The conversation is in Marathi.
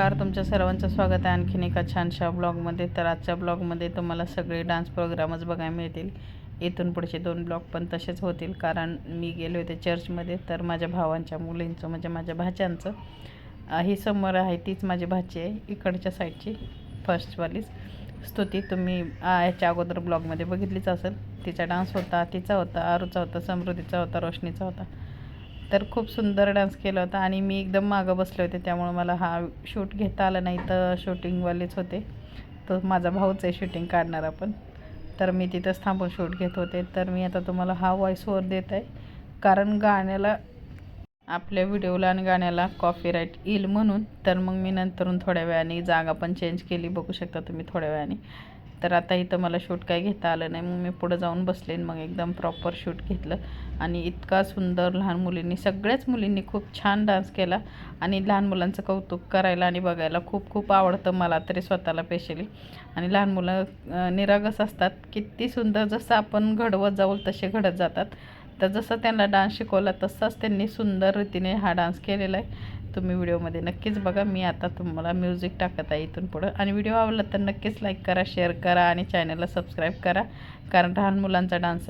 नमस्कार तुमच्या सर्वांचं स्वागत आहे आणखीन एका छानशा ब्लॉगमध्ये तर आजच्या ब्लॉगमध्ये तुम्हाला सगळे डान्स प्रोग्रामच बघायला मिळतील. इथून पुढचे दोन ब्लॉग पण तसेच होतील कारण मी गेले होते चर्चमध्ये तर माझ्या भावांच्या मुलींचं म्हणजे माझ्या भाच्यांचं ही समोर आहे तीच माझी भाची आहे इकडच्या साईडची फर्स्टवालीच स्तुती तुम्ही याच्या अगोदर ब्लॉगमध्ये बघितलीच असेल. तिचा डान्स होता तिचा होता आरूचा होता समृद्धीचा होता रोशनीचा होता. तर खूप सुंदर डान्स केला होता आणि मी एकदम मागं बसले होते त्यामुळे मला हा शूट घेता आला नाही तर शूटिंगवालेच होते. तो माझा भाऊच आहे शूटिंग काढणार आपण तर मी तिथंच थांबून शूट घेत होते. तर मी आता तुम्हाला हा व्हॉइस ओवर देत आहे. कारण गाण्याला आपल्या व्हिडिओला आणि गाण्याला कॉपीराईट येईल म्हणून तर मग मी नंतरून थोड्या वेळाने जागा पण चेंज केली. बघू शकता तुम्ही थोड्या वेळाने. तर आता इथं मला शूट काय घेता आलं नाही. मग मी पुढं जाऊन बसले मग एकदम प्रॉपर शूट घेतलं. आणि इतका सुंदर लहान मुलींनी सगळ्याच मुलींनी खूप छान डान्स केला आणि लहान मुलांचं कौतुक करायला आणि बघायला खूप खूप आवडतं मला तरी स्वतःला पेशली आणि लहान मुलं निरागस असतात. किती सुंदर जसं आपण घडवत जाऊ तसे घडत जातात. तर जसं त्यांना डान्स शिकवला तसाच त्यांनी सुंदर रीतीने हा डान्स केलेला आहे. तुम्ही व्हिडिओमध्ये नक्कीच बघा. मी आता तुम्हाला म्युझिक टाकत आहे इथून पुढं. आणि व्हिडिओ आवडला तर नक्कीच लाईक करा शेअर करा आणि चॅनलला सबस्क्राईब करा. कारण लहान मुलांचा डान्स आहे.